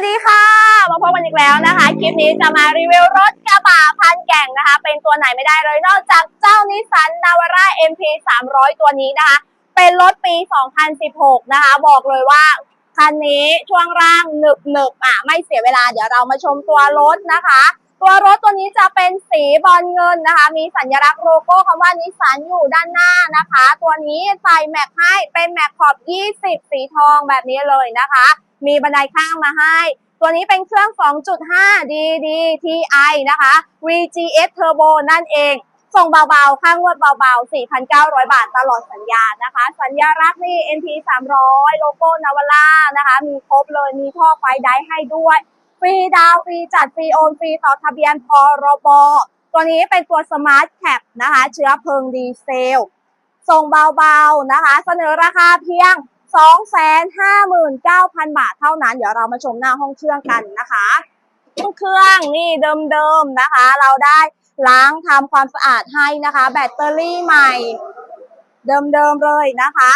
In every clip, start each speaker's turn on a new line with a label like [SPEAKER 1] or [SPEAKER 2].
[SPEAKER 1] วัสดีค่ะ มาพบกันอีกแล้วนะคะ คลิปนี้จะมารีวิวรถกระบะพันแก่งนะคะ เป็นตัวไหนไม่ได้เลยนอกจากเจ้านิสสันนาวาร่า MP 300 ตัวนี้นะคะ เป็นรถปี 2016 นะคะ บอกเลยว่า คันนี้ช่วงล่างหนึบหนึบอะ ไม่เสียเวลา เดี๋ยวเรามาชมตัวรถนะคะ ตัวรถตัวนี้จะเป็นสีบอลเงินนะคะ มีสัญลักษณ์โลโก้คำว่านิสสันอยู่ด้านหน้านะคะ ตัวนี้ใส่แม็กให้เป็นแม็กขอบ 20 สีทองแบบนี้เลยนะคะ มีบันไดข้างมาให้ ตัวนี้เป็นเครื่อง 2.5 DD TI นะคะ VGS Turbo นั่นเอง ส่งเบาๆ ข้างงวดเบาๆ 4,900 บาทตลอดสัญญานะคะ สัญญารักนี่ NT 300 โลโก้นาวาร่านะคะ มีครบเลย มีท่อไฟได้ให้ด้วย ฟรีดาวฟรีจัดฟรีโอนฟรีต่อทะเบียนพรบตัวนี้เป็นตัวสมาร์ทแคปนะคะ เชื้อเพลิงดีเซล ส่งเบาๆนะคะ เสนอราคาเพียง 259,000 บาทเท่านั้น เดี๋ยวเรามาชมหน้าห้องเครื่องกันนะคะห้องเครื่องนี่เดิมๆนะคะ เราได้ล้างทำความสะอาดให้นะคะ แบตเตอรี่ใหม่ เดิมๆเลยนะคะ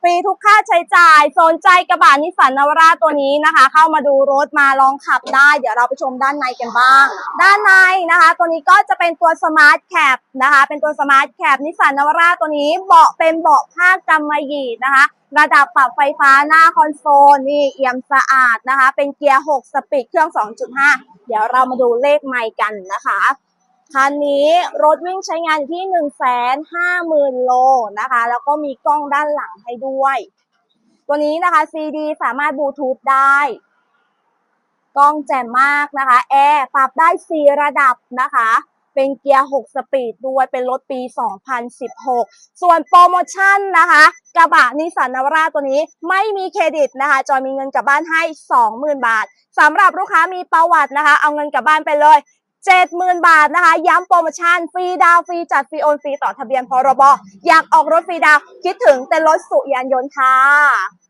[SPEAKER 1] ฟรีทุกค่าใช้จ่าย สนใจกระบะนิสสันนาวราตัวนี้นะคะ เข้ามาดูรถมาลองขับได้ เดี๋ยวเราไปชมด้านในกันบ้าง ด้านในนะคะ ตัวนี้ก็จะเป็นตัวสมาร์ทแคปนะคะ เป็นตัวสมาร์ทแคปนิสสันนาวราตัวนี้เบาะเป็นเบาะผ้ากำมะหยี่นะคะ ระดับปรับไฟฟ้าหน้าคอนโซลนี่เอี่ยมสะอาดนะคะ เป็นเกียร์ 6 สปีดเครื่อง 2.5 เดี๋ยวเรามาดูเลขไมล์กันนะคะ คันนี้รถวิ่งใช้งานอยู่ที่1 5 0 0 0 0โลนะคะ แล้วก็มีกล้องด้านหลังให้ด้วย ตัวนี้นะคะ CD สามารถบลูทูธได้ กล้องแจ่มมากนะคะ แอร์ปรับได้ 4 ระดับนะคะ เป็นเกียร์ 6 สปีดด้วย เป็นรถปี 2016 ส่วนโปรโมชั่นนะคะ กระบะนิสสันนาวราตัวนี้ไม่มีเครดิตนะคะ จอยมีเงินกลับบ้านให้ 20,000 บาทสำหรับลูกค้ามีประวัตินะคะ เอาเงินกลับบ้านไปเลย 70,000 บาทนะคะ ย้ำโปรโมชั่นฟรีดาวฟรีจัดฟรีโอนฟรีต่อทะเบียนพรบอยากออกรถฟรีดาวคิดถึงเต้นรถสุยานยนต์ค่ะ